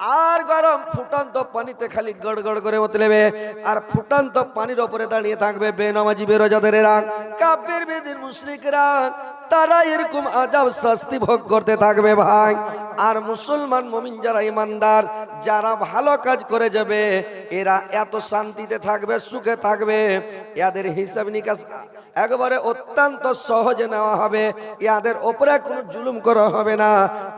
আর গরম ফুটন্ত পানিতে খালি গড়গড় গড় করে উতলেবে আর ফুটন্ত পানির ওপরে দাঁড়িয়ে থাকবে বেনামাজি বেরোজাদের কাব্যের বেদির মুশরিকরা। তারা এরকম আজাব শাস্তি ভোগ করতে থাকবে ভাই। আর মুসলমান মমিন যারা ইমানদার, যারা ভালো কাজ করে যাবে, এরা এত শান্তিতে থাকবে, সুখে থাকবে। এদের হিসাব নিকাশ একবারে অত্যন্ত সহজে নেওয়া হবে। ইয়াদের ওপরে কোনো জুলুম করা হবে না।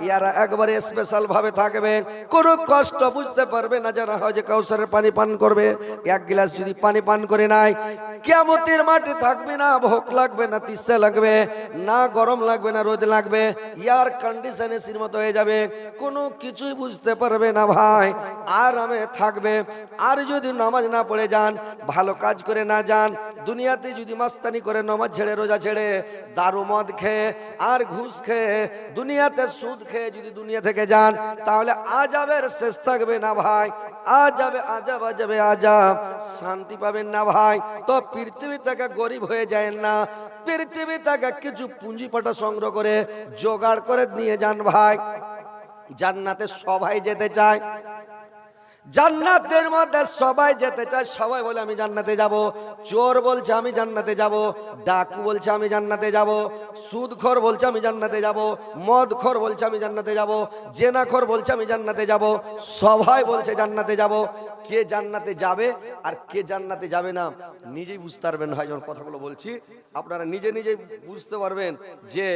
ইয়ারা একবারে স্পেশাল ভাবে থাকবে। কোনো কষ্ট বুঝতে পারবে না যারা যে কাউসারের পানি পান করবে। এক গ্লাস যদি পানি পান করে নাই কেমতের মাঠে থাকবে না ভোক লাগবে না তিসা লাগবে। না গরম লাগবে না, রোদ লাগবে ইয়ার কন্ডিশনে সির মতো হয়ে যাবে, কোনো কিছুই বুঝতে পারবে না ভাই, আরামে থাকবে। আর যদি নামাজ না পড়ে যান, ভালো কাজ করে না যান, দুনিয়াতে যদি মাস্তানি করে নামাজ ছেড়ে, রোজা ছেড়ে, দারু মদ খেয়ে, আর ঘুষ খেয়ে, দুনিয়াতে সুদ খেয়ে যদি দুনিয়া থেকে যান, তাহলে আজাবের শেষ থাকবে না ভাই আজাবে আজাব আজাবে আজাব শান্তি পাবেন না ভাই। তো পৃথিবী থেকে গরিব হয়ে যায় না, পৃথিবী থেকে কিছু পুঁজি পাটা সংগ্রহ করে জোগাড় করে নিয়ে যান ভাই। জান্নাতে সবাই যেতে চায়। জান্নাতের মধ্যে সবাই যেতে চায়, সবাই বলে, আমি জান্নাতে যাব। চোর বলছে, আমি জান্নাতে যাব। ডাকু বলছে, আমি জান্নাতে যাব। সুদখোর বলছে, আমি জান্নাতে যাব। মদখোর বলছে, আমি জান্নাতে যাব। জেনাখোর বলছে, আমি জান্নাতে যাব। সবাই বলছে, জান্নাতে যাব। কে জান্নাতে যাবে আর কে জান্নাতে যাবে না, নিজেই বুঝতে পারবেন। ভাই, যখন কথাগুলো বলছি, আপনারা নিজে নিজেই বুঝতে পারবেন যে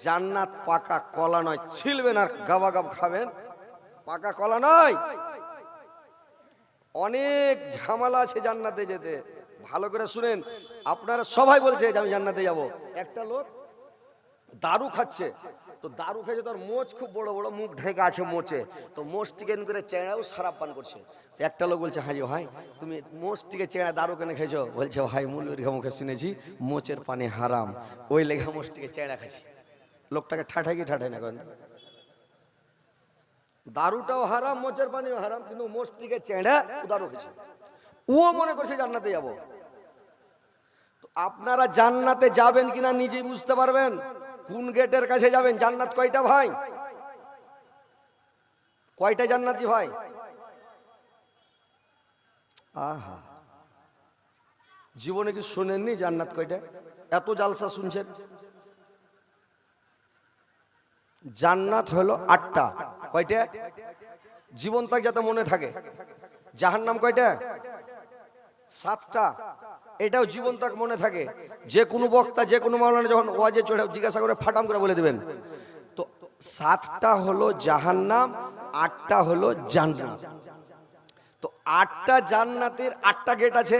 জান্নাত পাকা কলা নয়, ছিলবেন আর গাবা গাব খাবেন। পাকা কলা নয়। অনেক ঝামেলা আছে জান্নাতে যেতে। ভালো করে শুনেন, আপনারা সবাই বলছে যে আমি জান্নাতে যাব। একটা লোক দারু খাচ্ছে, তো দারু খেয়েছে, তোর মোচ খুব বড় বড়, মুখ ঢেকে আছে মোচে, তো মোচ থেকে করে চেঁড়াও সারাপ পান করছে। একটা লোক বলছে হাজি ভাই, তুমি মোচ থেকে চেঁড়া দারু কেনে খেয়েছো? বলছে, ভাই মূলের মুখে শুনেছি, মোচের পানি হারাম, ওই লেখা মোচ থেকে চেঁড়া খাচ্ছি। লোকটাকে ঠাঠাই কি ঠাঠাই না করেন? দারুটাও হারাম মোচের পানিও হারাম, কিন্তু মোচটিকে চেঁড়া ও দারু খেয়েছে ও মনে করছে জান্নাতে যাব। আপনারা জান্নাতে যাবেন কিনা নিজেই বুঝতে পারবেন। কোন গেটের কাছে যাবেন? জান্নাত কয়টা ভাই? কয়টা জান্নাতি ভাই? আহা। জীবনে কি শোনেননি জান্নাত কয়টা? এত জালসা শুনছেন? জান্নাত হলো আটটা। কয়টা? জীবন তাক যাতে মনে থাকে। জাহান নাম কয়টা? সাতটা। এটাও জীবন তাক মনে থাকে। যে কোনো বক্তা, যে কোনো মাওলানা যখন ওয়াজে চড়ে জিজ্ঞাসা করে ফাটাম করে বলে দেবেন। তো সাতটা হলো জাহান্নাম, আটটা হলো জান্নাত। তো আটটা জান্নাতের আটটা গেট আছে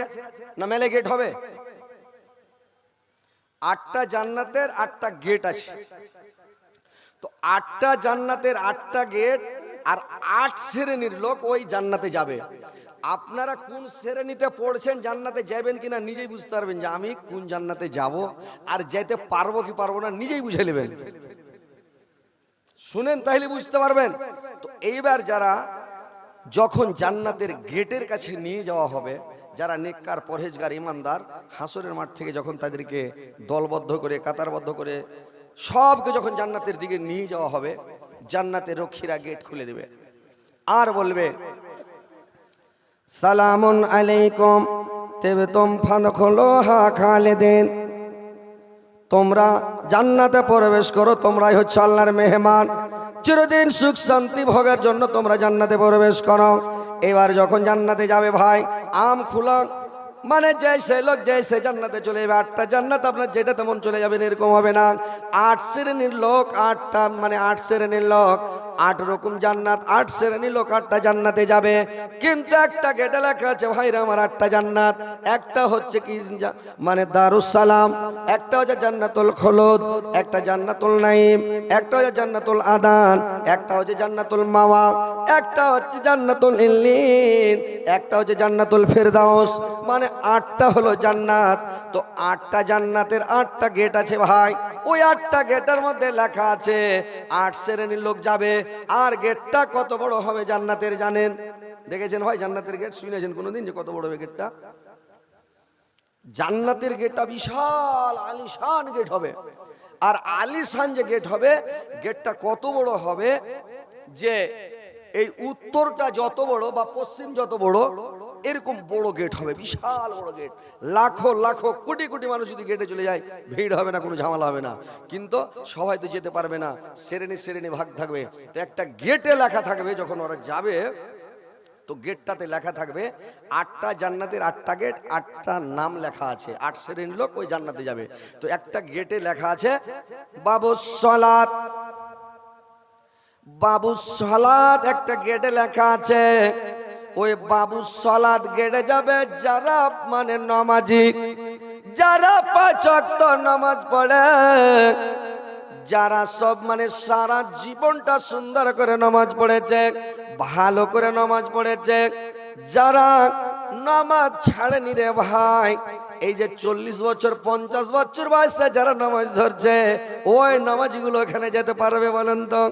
না মেলে গেট হবে? আটটা জান্নাতের আটটা গেট আছে। তো আটটা জান্নাতের আটটা গেট আর আট শ্রেণির লোক ওই জান্নাতে যাবে। আপনারা কোন শ্রেণীতে পড়ছেন, জান্নাতে যাবেন কিনা নিজেই বুঝতে পারবেন যে আমি কোন জান্নাতে যাব আর যেতে পারব কি পারব না নিজেই বুঝে নেবেন। শুনেন তাহলে বুঝতে পারবেন। তো এইবার যারা যখন জান্নাতের গেটের কাছে নিয়ে যাওয়া হবে, যারা নেককার, পরহেজগার, ইমানদার, হাসরের মাঠ থেকে যখন তাদেরকে দলবদ্ধ করে, কাতারবদ্ধ করে সবকে যখন জান্নাতের দিকে নিয়ে যাওয়া হবে জান্নাতের রক্ষীরা গেট খুলে দেবে। আর বলবে, সালামুন আলাইকুম, তেবে তোম ফাদখলো হা খালেদিন। তোমরা জান্নাতে প্রবেশ করো, তোমরাই হচ্ছে আল্লাহর মেহমান। চিরদিন সুখ শান্তি ভোগের জন্য তোমরা জান্নাতে প্রবেশ করো। এবার যখন জান্নাতে যাবে ভাই, আম খুলন মানে যে সে লোক যে সে জান্নাতে চলে যাবে, আটটা জান্নাত আপনার যেটা তেমন চলে যাবেন এরকম হবে না। আট শ্রেণির লোক আটটা মানে আট শ্রেণির লোক, আট রকম জান্নাত, আট শ্রেণির লোক আটটা জান্নাতে যাবে। কিন্তু একটা গেটে লেখা আছে, ভাইরা আমার আটটা জান্নাত। একটা হচ্ছে কি মানে দারুসালাম একটা হচ্ছে জান্নাতুল খোলদ, একটা জান্নাতুল নাইম একটা হচ্ছে জান্নাতুল আদান, একটা হচ্ছে জান্নাতুল মাওয়া, একটা হচ্ছে জান্নাতুল ইল্লিন একটা হচ্ছে জান্নাতুল ফেরদাউস। মানে আটটা হলো জান্নাত। তো আটটা জান্নাতের আটটা গেট আছে ভাই। ওই আটটা গেটের মধ্যে লেখা আছে, আট শ্রেণির লোক যাবে। আর গেটটা কত বড় হবে জান্নাতের জানেন? দেখেছেন ভাই, জান্নাতের গেট শুনেছেন কোনোদিন যে কত বড় হবে গেটটা জান্নাতের গেটটা বিশাল, আলিশান গেট হবে। আর আলিশান যে গেট হবে গেটটা কত বড় হবে যে, এই উত্তরটা যত বড় বা পশ্চিম যত বড় এরকম বড় গেট হবে, বিশাল বড় গেট লাখো লাখো, কোটি কোটি মানুষ যদি গেটে চলে যায়, ভিড় হবে না, কোনো ঝামেলা হবে না। কিন্তু সবাই তো যেতে পারবে না শ্রেণি শ্রেণি ভাগ থাকবে। তো একটা গেটে লেখা থাকবে, যখন ওরা যাবে, তো গেটটাতে লেখা থাকবে, আটটা জান্নাতের আটটা গেট আটটা নাম লেখা আছে। আট শ্রেণির লোক ওই জান্নাতে যাবে। তো একটা গেটে লেখা আছে বাবু সলাত। বাবু সলাদ একটা গেটে লেখা আছে ওই বাবু সলাদ গেটে যাবে, যারা মানে নমাজি, যারা পাঁচ নামাজ পড়ে, যারা সব মানে সারা জীবনটা সুন্দর করে নামাজ পড়েছে, ভালো করে নামাজ পড়েছে, যারা নামাজ ছাড়েনি রে ভাই, এই যে চল্লিশ বছর, পঞ্চাশ বছর বয়সে যারা নামাজ ধরছে, ওই নামাজিগুলো এখানে যেতে পারবে বলেন তো?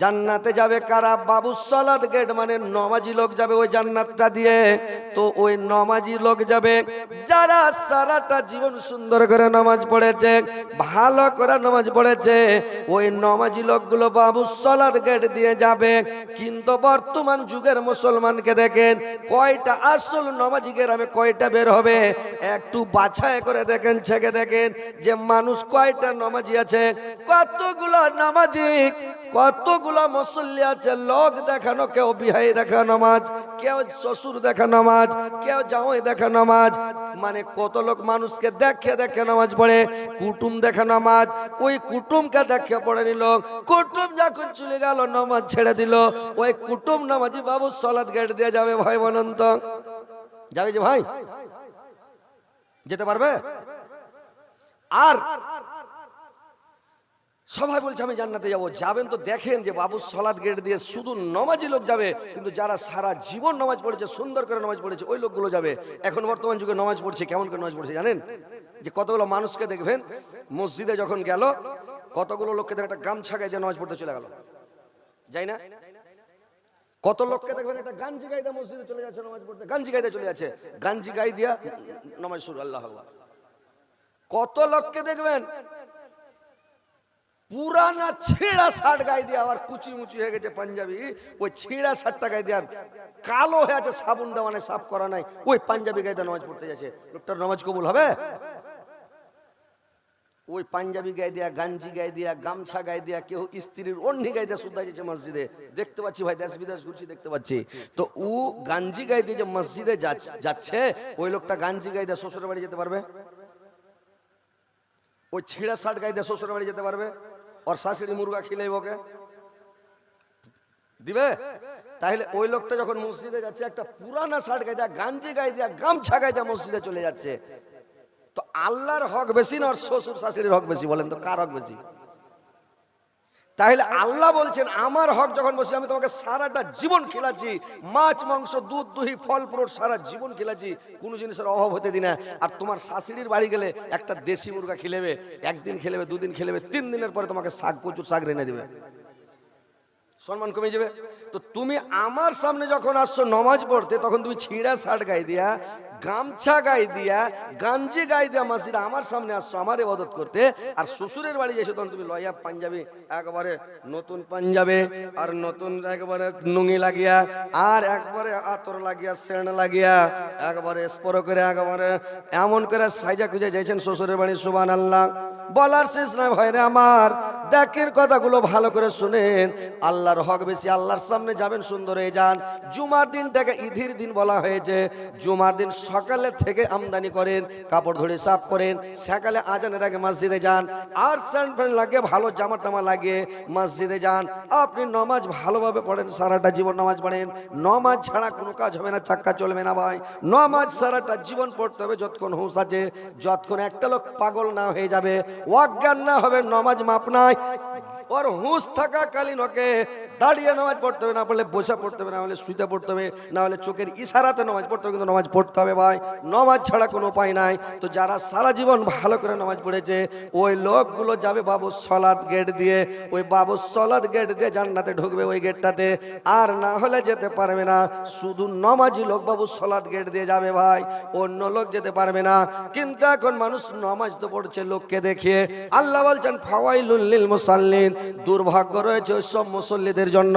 জান্নাতে যাবে কারা? বাবু সলাদ গেট মানে নমাজি লোক যাবে ওই জান্নাতটা দিয়ে। তো ওই নমাজি লোক যাবে, যারা সারাটা জীবন সুন্দর করে নামাজ পড়েছে, ভালো করে নামাজ পড়েছে, ওই নমাজি লোকগুলো বাবু সলাদ গেট দিয়ে যাবে। কিন্তু বর্তমান যুগের মুসলমানকে দেখেন, কয়টা আসল নমাজি গ্রামে কয়টা বের হবে? একটু বাছাই করে দেখেন, ছেকে দেখেন যে মানুষ কয়টা নমাজি আছে? কতগুলো নামাজি? কতগুলা মুসল্লি আছে, লোক দেখানো, কেউ বিহাই দেখা নামাজ, কেউ শ্বশুর দেখা নামাজ, কেউ জামাই দেখা নামাজ। মানে কত লোক মানুষকে দেখে দেখে নামাজ পড়ে, কুটুম দেখা নামাজ, ওই কুটুমকে দেখে পড়ে নিল। কুটুম যখন চলে গেল, নামাজ ছেড়ে দিল। ওই কুটুম নামাজি বাবু সলাদ গেট দিয়ে যাবে, ভাই বলন্ত। যাবে যে ভাই? যেতে পারবে? আর সবাই বলছে, আমি জান্নাতে যাব। যাবেন তো দেখেন যে বাবু সলাদ গেট দিয়ে শুধু নমাজি লোক যাবে, কিন্তু যারা সারা জীবন নামাজ পড়েছে, সুন্দর করে নামাজ পড়েছে, ওই লোকগুলো যাবে। এখন বর্তমান যুগে নামাজ পড়ছে, কেমন করে নামাজ পড়ছে জানেন? যে কতগুলো মানুষকে দেখবেন, মসজিদে যখন গেল, কতগুলো লোককে দেখে একটা গামছা দিয়ে নামাজ পড়তে চলে গেল। যাই না? কত লোককে দেখবেন, একটা গাঞ্জি গাইদা মসজিদে চলে যাচ্ছে, নামাজ পড়তে। গাঞ্জি গাইদা চলে যাচ্ছে। গাঞ্জি গাই দিয়া নামাজ শুরু, আল্লাহ আল্লাহ। কত লোককে দেখবেন পুরানা ছেঁড়া শার্ট গায়ে দিয়ে আবার কুচি মুচি হয়ে গেছে পাঞ্জাবি। ওই ছেঁড়া শার্টটা গায়ে দিয়ে আর কালো হয়ে আছে সাবুন দেওয়া নাই সাফ করা নাই। ওই পাঞ্জাবি গায়ে দিয়ে নামাজ পড়তে যাচ্ছে। লোকটার নামাজ কবুল হবে? ওই পাঞ্জাবি গায়ে দিয়া, গাঞ্জি গায়ে দিয়া, গামছা গায়ে দিয়া, কেউ স্ত্রীর অন্যি গায়ে দিয়া শুদ্ধ যাচ্ছে মসজিদে। দেখতে পাচ্ছি ভাই, দেশ বিদেশ ঘুরছি, দেখতে পাচ্ছি। তো ও গাঞ্জি গায়ে দিয়ে যে মসজিদে যাচ- যাচ্ছে, ওই লোকটা গাঞ্জি গায়ে দিয়ে শ্বশুরের বাড়ি যেতে পারবে? ওই ছিঁড়া শার্ট গায়ে দিয়ে শ্বশুরের বাড়ি যেতে পারবে? ওর শাশুড়ি মুরগা খিলাইব ওকে দিবে তাহলে ওই লোকটা যখন মসজিদে যাচ্ছে একটা পুরানা শার্ট গাই দেয়া গাঞ্জি গাই দেয়া গামছা গাই দেয়া মসজিদে চলে যাচ্ছে। তো আল্লাহর হক বেশি না ওর শ্বশুর শাশুড়ির হক বেশি বলেন তো? কার হক বেশি? তাহলে আল্লাহ বলছেন, আমার হক যখন বসে, আমি তোমাকে সারাটা জীবন খেলাচ্ছি। মাছ, মাংস, দুধ, দহি, ফল ফ্রুট সারা জীবন খেলাচ্ছি। কোনো জিনিসের অভাব হতে দিনা আর তোমার শাশুড়ির বাড়ি গেলে একটা দেশি মুরগা খেলেবে, একদিন খেলেবে, দুদিন খেলেবে, তিন দিনের পরে তোমাকে শাক প্রচুর শাক রেনে দেবে। সম্মান কমে যাবে। তো তুমি আমার সামনে যখন আসছো নমাজ পড়তে, তখন তুমি ছিঁড়া শার্ট গায়ে দিয়া গামছা গায়ে দিয়া, গাঞ্জি গায়ে দিয়া মসজিদে আমার সামনে আসছো, আমার ইবাদত করতে। আর শ্বশুরের বাড়ি এসে তখন তুমি লয়া পাঞ্জাবি, একবারে নতুন পাঞ্জাবে, আর নতুন একবারে নুঙ্গি লাগিয়া, আর একবারে আতর লাগিয়া, সেন্ট লাগিয়া, একবারে স্পর করে, একবারে এমন করে সাইজা খুঁজে যাইছেন শ্বশুরের বাড়ি সুবান আল্লাহ বলার শেষ নয় ভয়রে আমার দেখেন কথাগুলো ভালো করে শুনেন। আল্লাহর হক বেশি, আল্লাহর সামনে যাবেন সুন্দর হয়ে যান। জুমার দিনটাকে ঈদের দিন বলা হয়েছে। জুমার দিন সকালে থেকে আমদানি করেন, কাপড় ধরে সাফ করেন, সকালে আজানের আগে মসজিদে যান, আর স্যান্ড ফ্যান্ড লাগিয়ে ভালো জামা টামা লাগে মসজিদে যান। আপনি নমাজ ভালোভাবে পড়েন, সারাটা জীবন নামাজ পড়েন। নমাজ ছাড়া কোনো কাজ হবে না, চাক্কা চলবে না ভাই। নমাজ সারাটা জীবন পড়তে হবে, যতক্ষণ হুঁশ আছে, যতক্ষণ একটা লোক পাগল না হয়ে যাবে, অজ্ঞান না হবে, নমাজ মাপ নাই। ওর হুঁশ থাকা কালীন ওকে দাঁড়িয়ে নামাজ পড়তে হবে না পড়লে বসে পড়তে হবে না হলে শুতে পড়তে হবে না হলে চোখের ইশারাতে নামাজ পড়তে হবে কিন্তু নামাজ পড়তে হবে ভাই নামাজ ছাড়া কোনো উপায় নাই তো যারা সারা জীবন ভালো করে নামাজ পড়েছে ওই লোকগুলো যাবে বাবু সলাদ গেট দিয়ে ওই বাবু সলাদ গেট দিয়ে জান্নাতে ঢুকবে ওই গেটটাতে আর না হলে যেতে পারবে না শুধু নমাজি লোক বাবু সলাদ গেট দিয়ে যাবে ভাই অন্য লোক যেতে পারবে না কিন্তু এখন মানুষ নমাজ তো পড়ছে, লোককে দেখিয়ে, আল্লাহ বলছেন, ফাওয়াইলুল লিল মুসাল্লিন দুর্ভাগ্য রয়েছে সব মুসল্লিদের জন্য।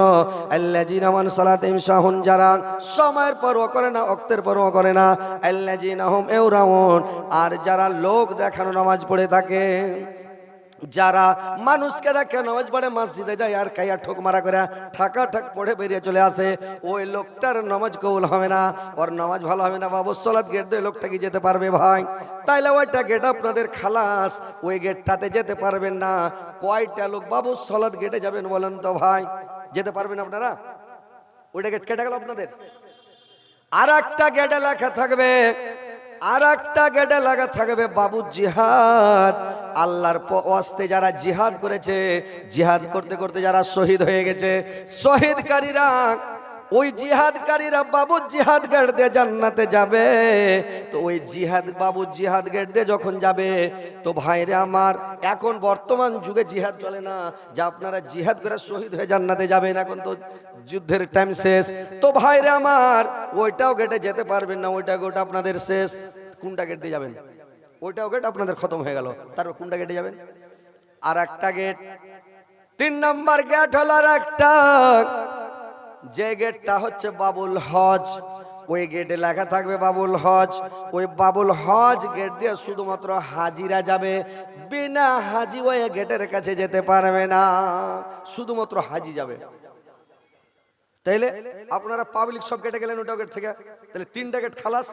আল্লাজিন আমান সালাতিম শাহুন, যারা সময়ের পরও করে না অক্তের পরও করে না। আল্লাজিন আহম এউরাউন, আর যারা লোক দেখানো নামাজ পড়ে থাকে। যারা মানুষকে দেখে নামাজ পড়ে মসজিদে যায় আর কাইয়া ঠোক মারা করে, ঠাকা ঠাক পড়ে বেরিয়ে চলে আসে, ওই লোকটার নামাজ কবুল হবে না, ওর নামাজ ভালো হবে না, বাবু সলাদ গেট দিয়ে লোকটা কি যেতে পারবে ভাই? তাইলে ওইটা গেট আপনাদের খালাস, ওই গেটটাতে যেতে পারবেন না। কয়টা লোক, বাবু সলাদ গেটে যাবেন বলেন তো ভাই? যেতে পারবেন আপনারা? ওইটা গেট কেটে গেল আপনাদের? আর একটা গেটে লেখা থাকবে আর একটা গেটে লাগা থাকবে বাবু জিহাদ। আল্লাহর অস্তে যারা জিহাদ করেছে, জিহাদ করতে করতে যারা শহীদ হয়ে গেছে, শহীদকারীরা ওই জিহাদকারীরা বাবু জিহাদ গেট দিয়ে জান্নাতে যাবে। তো ওই জিহাদ বাবু জিহাদ গেট দিয়ে যখন যাবে, তো ভাইরে আমার, এখন বর্তমান যুগে জিহাদ চলে না। যে আপনারা জিহাদ করে শহীদ হয়ে জান্নাতে যাবেন, এখন তো যুদ্ধের টাইম শেষ। তো ভাইরে আমার, ওইটাও গেটে যেতে পারবেন না, ওইটা গোটা আপনাদের শেষ। কোনটা গেট দিয়ে যাবেন? ওইটাও গেট আপনাদের খতম হয়ে গেল। তারপর কোনটা গেটে যাবেন? আর একটা গেট তিন নাম্বার গেট হলো আর একটা যে গেটটা হচ্ছে বাবুল হজ, ওই গেটে লেখা থাকবে বাবুল হজ। ওই বাবুল হজ গেট দিয়ে শুধুমাত্র হাজিরা যাবে, বিনা হাজি ওই গেটের কাছে যেতে পারবে না, শুধুমাত্র হাজি যাবে। তাইলে আপনারা পাবলিক সব গেটে গেলেন ওটা গেট থেকে। তাহলে তিনটা গেট খালাস।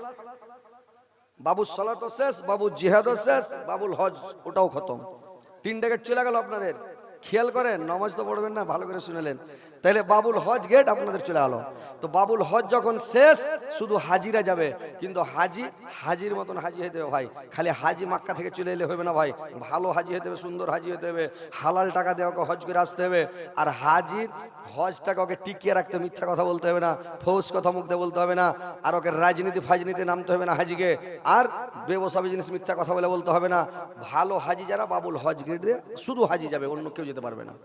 বাবুর সলাতো শেষ, বাবুর জিহাদও শেষ, বাবুল হজ ওটাও খতম। তিনটা গেট চলে গেল আপনাদের। খেয়াল করেন, নমাজ তো পড়বেন না, ভালো করে শুনেলেন তাইলে বাবুল হজ গেট আপনাদের চলে গেল তো বাবুল হজ যখন শেষ, শুধু হাজিরা যাবে। কিন্তু হাজি, হাজির মতন হাজি হতে হবে ভাই। খালি হাজি মাক্কা থেকে চলে এলে হবে না ভাই। ভালো হাজি হতে হবে, সুন্দর হাজি হতে হবে। হালাল টাকা দিয়ে ওকে হজ করে আসতে হবে। আর হাজির, হজটাকে ওকে টিকিয়ে রাখতে মিথ্যা কথা বলতে হবে না। ফৌস কথা মুখতে বলতে হবে না। আর ওকে রাজনীতি ফাজনীতি নামতে হবে না হাজিকে। আর ব্যবসা জিনিস মিথ্যা কথা বলে বলতে হবে না। ভালো হাজি যারা বাবুল হজ গেট শুধু হাজি যাবে, অন্য কেউ যেতে পারবে না।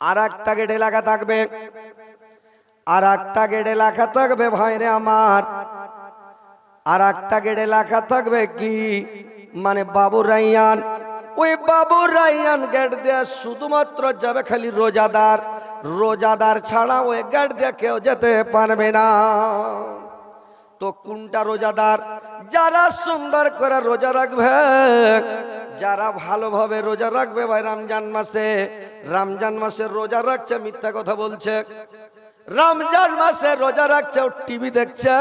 আর একটা গেটে লেখা থাকবে। আর একটা গেটে লেখা থাকবে ভাইরে আমার। আর একটা গেটে লেখা থাকবে কি? মানে বাবু রাইয়ান। ওই বাবু রাইয়ান গেট দিয়ে শুধুমাত্র যাবে খালি রোজাদার। রোজাদার ছাড়া ওই গেট দিয়ে কেউ যেতে পারবে না। তো কোনটা রোজাদার? যারা সুন্দর করে রোজা রাখবে, যারা ভালোভাবে রোজা রাখবে, ভাই, রমজান মাসে রমজান মাসে রোজা রাখছে, মিথ্যা কথা বলছে। রমজান মাসে রোজা রাখছে টিভি দেখছে।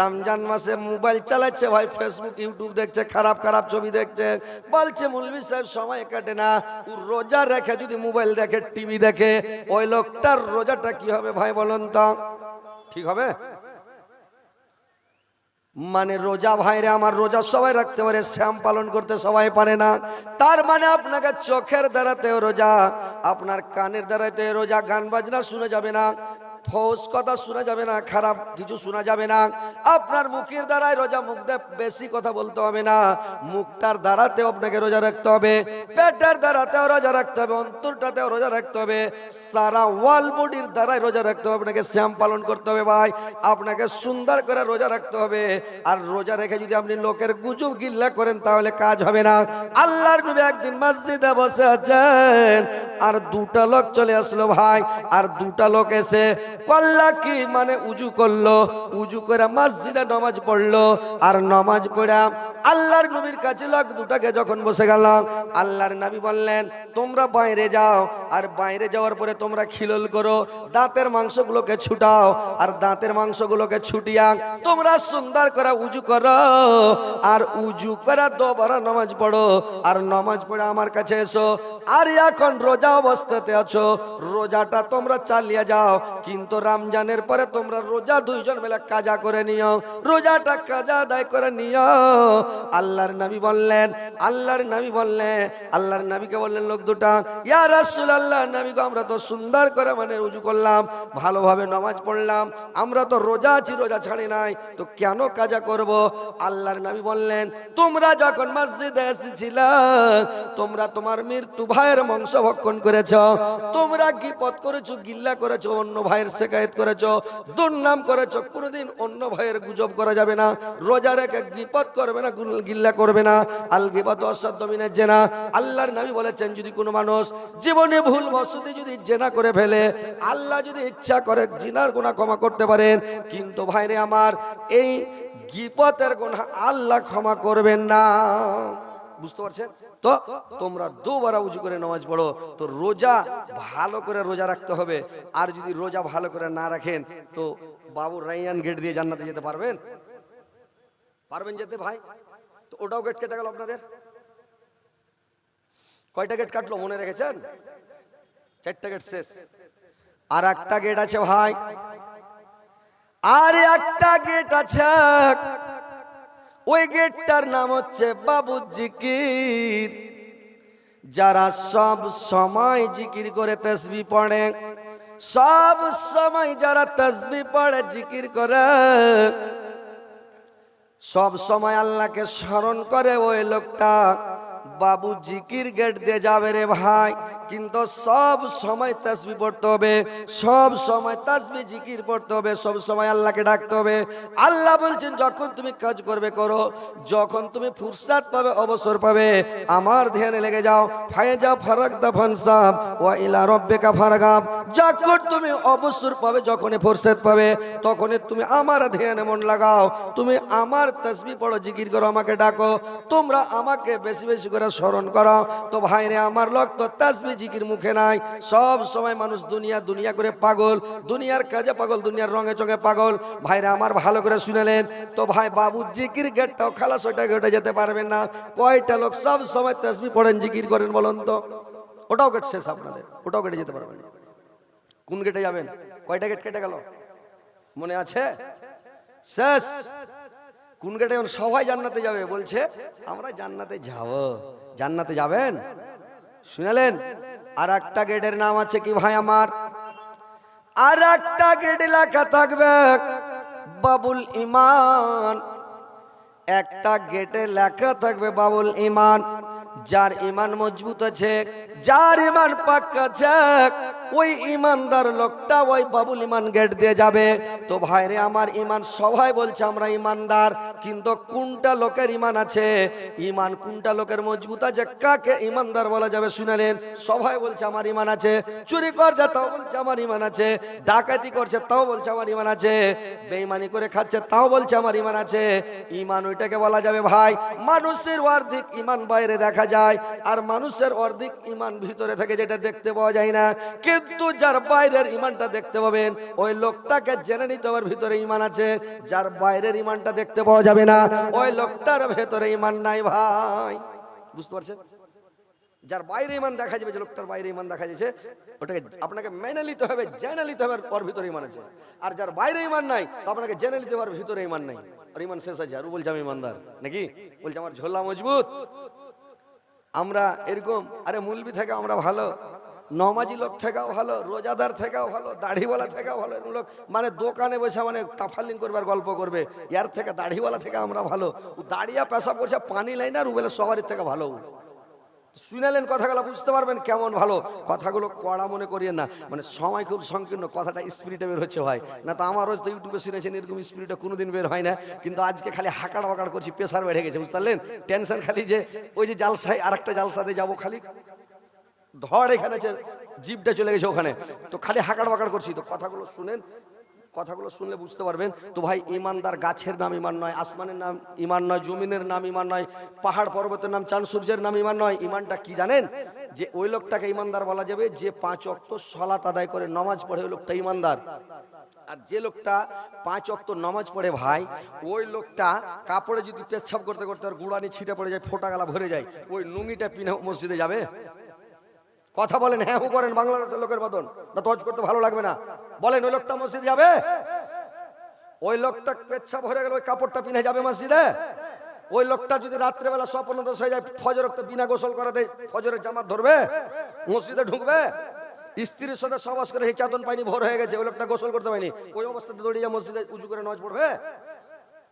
রমজান মাসে মোবাইল চালাচ্ছে, ভাই, ফেসবুক, ইউটিউব দেখছে, খারাপ খারাপ ছবি দেখছে। বলছে মুলবি সাহেব, সময় কাটে না। রোজা রেখে যদি মোবাইল দেখে, টিভি দেখে, ওই লোকটার রোজাটা কি হবে, ভাই, বলুন তো? ঠিক হবে? মানে রোজা ভাইরে আমার রোজা সবাই রাখতে পারে, শ্যাম পালন করতে সবাই পারে না। তার মানে আপনাকে চোখের দ্বারাতেও রোজা, আপনার কানের দ্বারাতে রোজা, গান বাজনা শুনে যাবে না। ফৌস কথা শোনা যাবে না, খারাপ কিছু শোনা যাবে না। আপনার মুখের দ্বারাই রোজা মুখ বেশি কথা বলতে হবে না। মুখটার দ্বারাতেও আপনাকে রোজা রাখতে হবে, পেটের দ্বারাতেও রোজা রাখতে হবে, অন্তরটাতেও রোজা রাখতে হবে, সারা ওয়াল বডির দ্বারাই রোজা রাখতে হবে, আপনাকে শ্যাম পালন করতে হবে ভাই, আপনাকে সুন্দর করে রোজা রাখতে হবে। আর রোজা রেখে যদি আপনি লোকের গুজব গিল্লা করেন, তাহলে কাজ হবে না। আল্লাহর নবী একদিন মসজিদে বসে আছেন, আর দুটা লোক চলে আসলো ভাই, আর দুটা লোক এসে কল্লা কি মানে উজু করল? উজু করে মসজিদে নামাজ পড়ল। আর নামাজ পড়া আল্লাহর নবীর কাছে লোক দুটাকে যখন বসে গেলাম, আল্লাহর নবী বললেন, তোমরা বাইরে যাও, আর বাইরে যাওয়ার পরে তোমরা খিলল করো। দাঁতের মাংসগুলোকে ছুটাও, আর দাঁতের মাংসগুলোকে ছুটিয়া তোমরা সুন্দর করে উজু করো। আর উজু করে দুবার নামাজ পড়ো। আর নামাজ পড়ে আমার কাছে এসো। আর এখন রোজা অবস্থাতে আছো। রোজাটা তোমরা চালিয়ে যাও। কিন্তু রমজানের পরে তোমরা রোজা দুইজন মিলে কাজা করে নিও। রোজাটা কাজা আদায় করে নিও। আল্লাহর নবী বললেন, আল্লাহর নবী বললেন, আল্লাহর নবীকে বললেন, লোক দুটা, ইয়া রাসূল আল্লাহ নবী আমরা তো সুন্দর করে মানে উজু করলাম, ভালোভাবে নামাজ পড়লাম, আমরা তো রোজা আছি, রোজা ছাড়ি নাই, তো কেন কাজা করব? আল্লাহর নবী বললেন, তোমরা যখন মসজিদে এসেছিল, তোমরা তোমার মৃত্যু ভাইয়ের মাংস ভক্ষণ করেছ, তোমরা কি পথ করেছ, গিল্লা করেছ, অন্য ভাইয়ের শেখায়ত করেছ, দুর্নাম করেছ, কোনোদিন অন্য ভাইয়ের গুজব করা যাবে না রোজা রেখে গিপত করবে না, গুল- গিল্লা করবে না, আল গিবত অসাধ্য মিনের জেনা। আল্লাহর নবী বলেছেন, যদি কোনো মানুষ জীবনে ভুল বসতি যদি জেনা করে ফেলে, আল্লাহ যদি ইচ্ছা করে জিনার গুনাহ ক্ষমা করতে পারেন, কিন্তু ভাইরে আমার, এই গিপতের গোনা আল্লাহ ক্ষমা করবেন না। বুঝতে পারছেন? তো তোমরা দুবার উজু করে নামাজ পড়ো, তো রোজা ভালো করে রোজা রাখতে হবে। আর যদি রোজা ভালো করে না রাখেন, তো বাবু রাইয়ান গেট দিয়ে জান্নাতে যেতে পারবেন? পারবেন যেতে ভাই? তো ওটাও গেট কেটে গেল আপনাদের? কয়টা গেট কাটলো মনে রেখেছেন? চারটা গেট শেষ। আর একটা গেট আছে ভাই। আর একটা গেট আছে। ওই গেটটার নাম হচ্ছে বাবু জিকির। যারা সব সময় জিকির করে তসবি পড়ে, সব সময় যারা তসবি পড়ে, জিকির করে, সব সময় আল্লাহকে স্মরণ করে ওই লোকটা বাবু জিকির গেট দিয়ে যাবে রে ভাই। কিন্তু সব সময় তাসবি পড়তে হবে, সব সময় তাসবি জিকির পড়তে হবে, সব সময় আল্লাহকে ডাকতে হবে। আল্লাহ বলছেন, যখন তুমি কাজ করবে, করো। যখন তুমি ফুরসাদ পাবে, অবসর পাবে। আমার ধ্যানে লেগে যাও। ফায়ে যাও, ফারাক দা ফানসাব। ও ইলা রব্বিকা ফারাগাব। যখন তুমি অবসর পাবে, যখনই ফুরসাদ পাবে, তখনই তুমি আমার ধ্যানে মন লাগাও। তুমি আমার তসবি পড়ো, জিকির করো, আমাকে ডাকো। তোমরা আমাকে বেশি বেশি করে স্মরণ করো তো ভাইরে, আমার লোক তো তসবি জিকির মুখে নাই। সব সময় মানুষ দুনিয়া দুনিয়া করে পাগল। দুনিয়ার কাজে পাগল, দুনিয়ার রঙে চঙে পাগল। ভাইরা আমার ভালো করে শুনেলেন। তো ভাই বাবু, জিকির গেটটাও খালাস, ওইটা গেটে যেতে পারবেন না। কয়টা লোক সব সময় তসবি পড়েন, জিকির করেন বলুন তো। ওটাও গেট শেষ আপনাদের। ওটাও গেটে যেতে পারবেন কোন গেটে যাবেন? কয়টা গেট কেটে গেল? মনে আছে? শেষ। কোন গেটে? সবাই জান্নাতে যাবে। বলছে, আমরা জান্নাতে যাব। জান্নাতে যাবেন? শুনেলেন? আর একটা গেটের নাম আছে কি ভাই আমার? আর একটা গেট লেখা থাকবে বাবুল ইমান। একটা গেটে লেখা থাকবে বাবুল ইমান। যার ইমান মজবুত আছে, যার ইমান পাক্কা আছে ওই ইমানদার লোকটা ওই বাবুল ইমান গেট দিয়ে যাবে। তো ভাইরে, আমার ইমান সবাই বলছে আমরা ইমানদার, কিন্তু কোনটা লোকের ইমান আছে? ইমান কোনটা লোকের মজবুত আছে? কাকে ইমানদার বলা যাবে শুনালেন? সবাই বলছে আমার ইমান আছে। চুরি করছে, তাও বলছে আমার ইমান আছে। ডাকাতি করছে, তাও বলছে আমার ইমান আছে। বেইমানি করে খাচ্ছে, তাও বলছে আমার ইমান আছে। ইমান ওইটাকে বলা যাবে, ভাই, মানুষের অর্ধেক ইমান বাইরে দেখা যায়, আর মানুষের অর্ধেক ইমান ভিতরে থাকে যেটা দেখতে পাওয়া যায় না। কিন্তু যার বাইরের ইমানটা দেখতে পাবেন, ওই লোকটাকে জেনে নিতে হবে ভিতরে ইমান আছে, যার বাইরের ইমানটা দেখতে পাওয়া যাবে না, ওই লোকটার ভেতরে ইমান নাই ভাই। বুঝতে পারছেন? যার বাইরে ইমান দেখা যাবে, যে লোকটার বাইরে ইমান দেখা যাচ্ছে, ওটাকে আপনাকে মেনে নিতে হবে, জেনে নিতে হবে ওর ভিতরে ইমান আছে। আর যার বাইরে ইমান নাই, তো আপনাকে জেনে নিতে হবে ভিতরে ইমান নাই। আর ইমান শেষ আছে, আর বলছে আমি ইমানদার নাকি? বলছে, আমার ঝোলা মজবুত। আমরা এরকম, আরে মুলবি থেকে আমরা ভালো। নমাজি লোক থেকেও ভালো, রোজাদার থেকেও ভালো, দাড়িওয়ালা থেকেও ভালো, এরকম লোক। মানে দোকানে বসে মানে তাফালিং করবার, গল্প করবে। ইয়ার থেকে দাড়িওয়ালা থেকে আমরা ভালো। দাঁড়িয়া পেশাব করছে পানি লাইন আর ও বলে সবারই থেকে ভালো শুনালেন কথাগুলো, বুঝতে পারবেন কেমন ভালো। কথাগুলো কড়া মনে করিয়ে না। মানে সময় খুব সংকীর্ণ, কথাটা স্পিরিটে বের হচ্ছে ভাই। না তো আমার রোজ তো ইউটিউবে শুনেছেন, এরকম স্পিরিটে কোনোদিন বের হয় না। কিন্তু আজকে খালি হাঁকাড় বাকাড় করছি, প্রেশার বেড়ে গেছে, বুঝতে পারলেন? টেনশন খালি যে, ওই যে জালসায় আর একটা জালসাতে যাব খালি। ধর এখানে যে জিপটা চলে গেছে ওখানে। তো খালি হাঁকাড় বাকাড় করছি। তো কথাগুলো শুনেন, কথাগুলো শুনলে বুঝতে পারবেন। তো ভাই, ইমানদার গাছের নাম ইমান নয়, আসমানের নাম ইমান নয়, জমিনের নাম ইমান নয়, পাহাড় পর্বতের নাম চাঁদ, সূর্যের নাম ইমান নয়। ইমানটা কি জানেন? যে ওই লোকটাকে ইমানদার বলা যাবে, যে পাঁচ অক্ত সলাত আদায় করে নমাজ পড়ে ওই লোকটা ইমানদার। আর যে লোকটা পাঁচ অক্ত নামাজ পড়ে ভাই, ওই লোকটা কাপড়ে যদি পেচ্ছাপ করতে করতে আর গুড়ানি ছিটে পড়ে যায়, ফোটা গালা ভরে যায়, ওই লুঙ্গিটা পিনে মসজিদে যাবে? কথা বলেন হ্যাঁ হু করেন, বাংলাদেশের লোকের মতন। না তজ করতে ভালো লাগবে না। বলেন, ওই লোকটা মসজিদে যাবে? ওই লোকটা পেচ্ছা ভরে গেল ওই কাপড়টা পিনে যাবে মসজিদে? ওই লোকটা যদি রাত্রেবেলা স্বপ্ন দোষ হয়ে যায় ফজর বিনা গোসল করে দেয় ফজরের জামাত ধরবে? মসজিদে ঢুকবে? স্ত্রীর সাথে সবাস করে সেই চাদন পানি ভর হয়ে গেছে, ওই লোকটা গোসল করতে পারেনি। ওই অবস্থাতে দৌড়িয়ে মসজিদে উঁচু করে নজ পড়বে?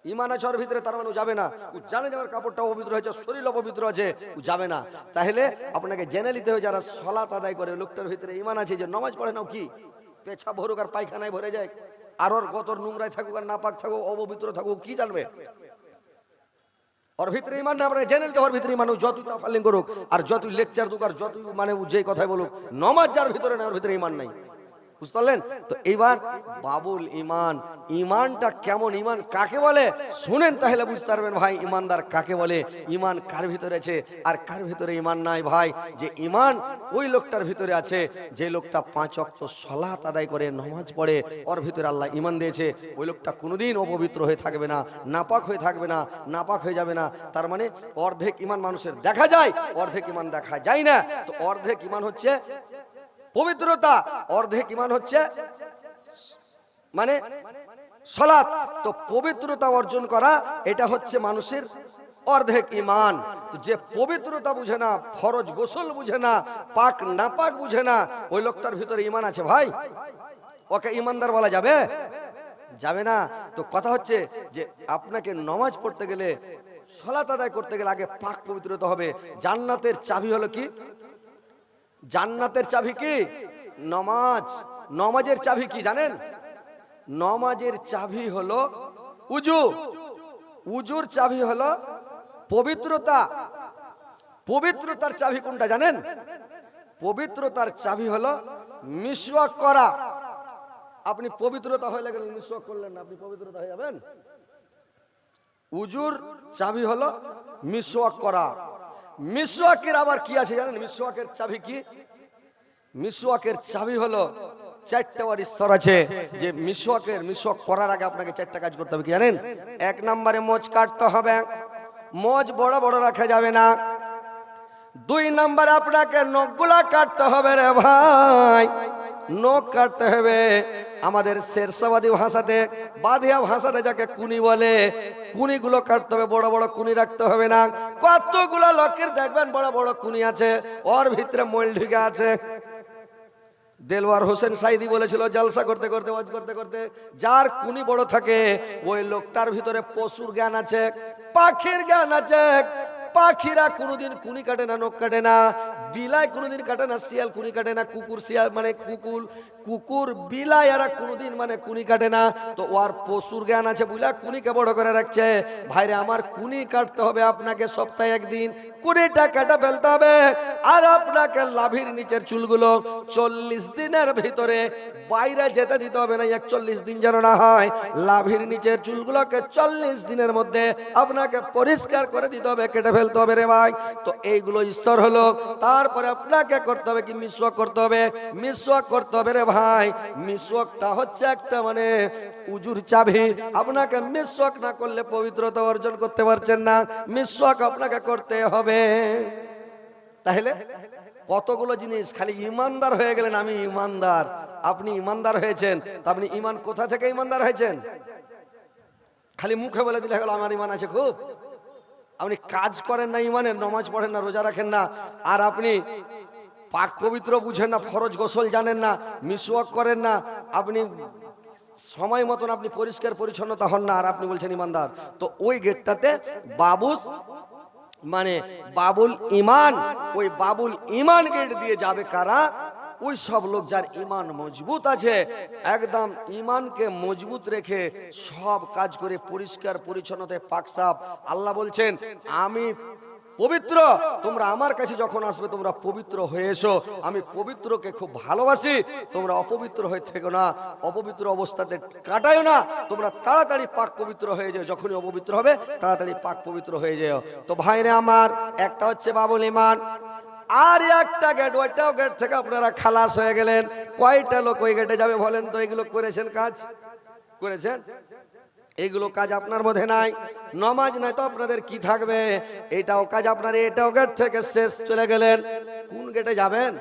ইমান আছে ওর ভিতরে, তার মানে যাবে না। ও জানে যে আমার কাপড়টা অপবিত্র হয়েছে, শরীর অপবিত্র আছে, ও যাবে না। তাহলে আপনাকে জেনে নিতে হবে যারা সলাত আদায় করে, লোকটার ভিতরে ইমান আছে যে নমাজ পড়ে নাও কি? পেছা ভরুক আর পায়খানায় ভরে যায়। আর ওর গতর নোংরায় থাকুক আর নাপাক থাকুক, অপবিত্র থাকুক কি জানবে? ওর ভিতরে ইমান না আমরা জেনে নিতে ওর ভিতরে ইমান যতই তাফালিং করুক, আর যতই লেকচার দুক, আর যতই মানে যে কথাই বলুক, নমাজ যার ভিতরে না ওর ভিতরে ইমান নাই। বুঝতে পারলেন? তো এইবার বাবুল ইমান, ইমানটা কেমন, ইমান কাকে বলে? শুনেন তাহলে বুঝতে পারবেন ভাই, ইমানদার কাকে বলে? ইমান কার ভিতরে আছে আর কার ভিতরে ইমান নাই ভাই? যে ইমান ওই লোকটার ভিতরে আছে, যে লোকটা পাঁচ অক্ত সলাত আদায় করে নমাজ পড়ে, ওর ভিতরে আল্লাহ ইমান দিয়েছে, ওই লোকটা কোনোদিন অপবিত্র হয়ে থাকবে না, নাপাক হয়ে থাকবে না, নাপাক হয়ে যাবে না। তার মানে অর্ধেক ইমান মানুষের দেখা যায়, অর্ধেক ইমান দেখা যায় না। তো অর্ধেক ইমান হচ্ছে পবিত্রতা, অর্ধেক ইমান হচ্ছে মানে সলাৎ। তো পবিত্রতা অর্জন করা, এটা হচ্ছে মানুষের অর্ধেক ইমান। যে পবিত্রতা বুঝে না, ফরজ গোসল বুঝে না, পাক না পাক বুঝে না, ওই লোকটার ভিতরে ইমান আছে ভাই। ওকে ইমানদার বলা যাবে? যাবে না। তো কথা হচ্ছে যে আপনাকে নমাজ পড়তে গেলে সলাত আদায় করতে গেলে আগে পাক পবিত্রতা হবে। জান্নাতের চাবি হলো কি? জান্নাতের চাবি কি? নমাজ। নমাজের চাবি কি জানেন? নমাজের চাবি হলো উজু। উজুর চাবি হলো পবিত্রতা। পবিত্রতার চাবি কোনটা জানেন? পবিত্রতার চাবি হলো মিসওয়াক করা। আপনি পবিত্রতা হয়ে গেলেন মিসওয়াক করলেন আপনি পবিত্রতা হয়ে যাবেন। উজুর চাবি হলো মিসওয়াক করা। মিসওয়াকের আবার কি আছে জানেন? মিসওয়াকের চাবি কি? মিসওয়াকের চাবি হলো চারটা বার স্তর আছে যে মিসওয়াকের, মিসওয়াক করার আগে আপনাকে চারটা কাজ করতে হবে কি জানেন? এক নম্বরে মোজ কাটতে হবে। মোজ বড় বড় রাখা যাবে না। দুই নম্বরে আপনাকে নখগুলা কাটতে হবে রে ভাই। নখ কাটতে হবে। আমাদের শেরসাবাদী ভাষাতে বাদিয়া ভাষাতে যাকে কুনি বলে, কুনিগুলো কাটতে হবে, বড় বড় কুনি রাখতে হবে না। কতগুলো লোকের দেখবেন বড় বড় কুনি আছে, ওর ভিতরে মইল ঢুকে আছে। দেলওয়ার হোসেন সাইদি বলেছিল, জালসা করতে করতে, ওয়াজ করতে করতে, যার কুনি বড় থাকে, ওই লোকটার ভিতরে পশুর জ্ঞান আছে, পাখির জ্ঞান আছে। পাখিরা কোনোদিন কুনি কাটে না, নখ কাটে না। বিলাই কোনোদিন কাটে না, শিয়াল কুনি কাটে না, কুকুর শিয়াল মানে কুকুর কুকুর বিলাই এরা কোনোদিন মানে কুনি কাটে না। তো ওর পশুর জ্ঞান আছে বুঝলা, কুনিকে বড় করে রাখছে। ভাইরে, আমার কুনি কাটতে হবে আপনাকে সপ্তাহে একদিন কুড়িটা কাটা ফেলতে হবে। আর আপনাকে লাভির নিচের চুলগুলো চল্লিশ দিনের ভিতরে বাইরে যেতে দিতে হবে না, একচল্লিশ দিন যেন না হয়। লাভির নিচের চুলগুলোকে চল্লিশ দিনের মধ্যে আপনাকে পরিষ্কার করে দিতে হবে, কেটে ফেলতে হবে রে ভাই। তো এইগুলো স্তর হলো, তারপরে আপনাকে করতে হবে কি মিসওয়াক করতে হবে? মিসওয়াক করতে হবে রে ভাই। মিসওয়াকটা হচ্ছে একটা মানে উজুর চাবি। আপনাকে মিসওয়াক না করলে পবিত্রতা অর্জন করতে পারছেন না। মিসওয়াক আপনাকে করতে হবে। তাহলে কতগুলো জিনিস? খালি ইমানদার হয়ে গেলেন আমি ইমানদার। আপনি ইমানদার হয়েছেন। তা আপনি ইমান কোথা থেকে ইমানদার হয়েছেন? খালি মুখে বলে দিলে হলো, আমার ইমান আছে খুব। আপনি কাজ করেন না ইমানের, নমাজ পড়েন না, রোজা রাখেন না, আর আপনি পাক পবিত্র বুঝেন না, ফরজ গোসল জানেন না, মিসওয়াক করেন না, আপনি সময় মতন আপনি পরিষ্কার পরিচ্ছন্নতা হন না, আর আপনি বলছেন ইমানদার। তো ওই গেটটাতে বাবুস মানে বাবুল ইমান, ওই বাবুল ইমান গেট দিয়ে যাবে কারা? ওই সব লোক যার ইমান মজবুত আছে, একদম ইমানকে মজবুত রেখে সব কাজ করে পরিষ্কার পরিচ্ছন্নতায় পাকসাপ আল্লাহ বলছেন, আমি পবিত্র, তোমরা আমার কাছে যখন আসবে, তোমরা পবিত্র হয়ে এসো। আমি পবিত্রকে খুব ভালোবাসি, তোমরা অপবিত্র হয়ে থেকো না, অপবিত্র অবস্থাতে কাটায়ও না। তোমরা তাড়াতাড়ি পাক পবিত্র হয়ে যাও, যখনই অপবিত্র হবে, তাড়াতাড়ি পাক পবিত্র হয়ে যাও। তো ভাইরে আমার, একটা হচ্ছে বাবুল ইমান আর একটা গেট ওইটাও গেট থেকে আপনারা খালাস হয়ে গেলেন। কয়টা লোক ওই গেটে যাবে বলেন তো, এগুলো করেছেন কাজ? করেছেন? এগুলো কাজ আপনার মধ্যে নাই। নমাজ নাই তো আপনাদের কি থাকবে? এটাও কাজ আপনার, এটাও গেট থেকে শেষ চলে গেলেন। কোন গেটে যাবেন?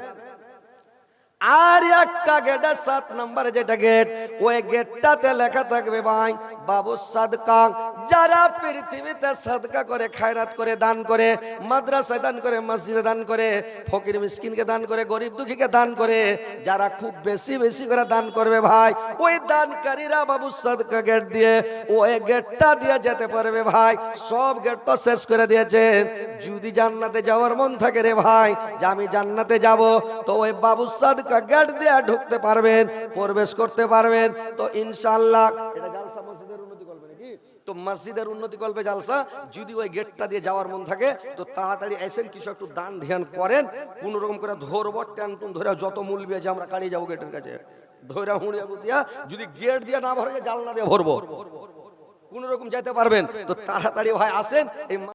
আর একটা গেটের সাত নম্বরে যেটা গেট ওই গেটটাতে লেখা থাকবে ভাই, বাবু সাদকা। যারা পৃথিবীতে সাদকা করে, খায়রাত করে, দান করে, মাদ্রাসায় দান করে, মসজিদে দান করে, ফকির মিসকিনকে দান করে, গরিব দুঃখীকে দান করে, যারা খুব বেশি বেশি করে দান করবে ভাই, ওই দানকারীরা বাবু সাদকা গেট দিয়ে, ওই গেটটা দিয়ে যেতে পারবে ভাই। সব গেট তো শেষ করে দিয়েছেন যদি জান্নাতে যাওয়ার মন থাকে রে ভাই, যে আমি জান্নাতে যাব, তো ওই বাবু সাদকা কা গেট দিয়ে ঢুকতে পারবেন, প্রবেশ করতে পারবেন। তো ইনশাআল্লাহ, এটা জালসা মসজিদের উন্নতি করবে নাকি? তো মসজিদের উন্নতি করবে জালসা, যদি ওই গেটটা দিয়ে যাওয়ার মন থাকে, তো তাড়াতাড়ি এসেন কিছু একটু দান ধ্যান করেন, কোন রকম করে ধরব ট্যান টুন ধরে যত মূল্য আছে আমরা কাড়িয়ে যাব গেটের কাছে। ধৈরা হুঁড়িয়া গুতিয়া, যদি গেট দিয়ে না ভরে, জালনা দিয়ে ভরবো। কোন রকম যেতে পারবেন। তো তাড়াতাড়ি ভাই আসেন, এই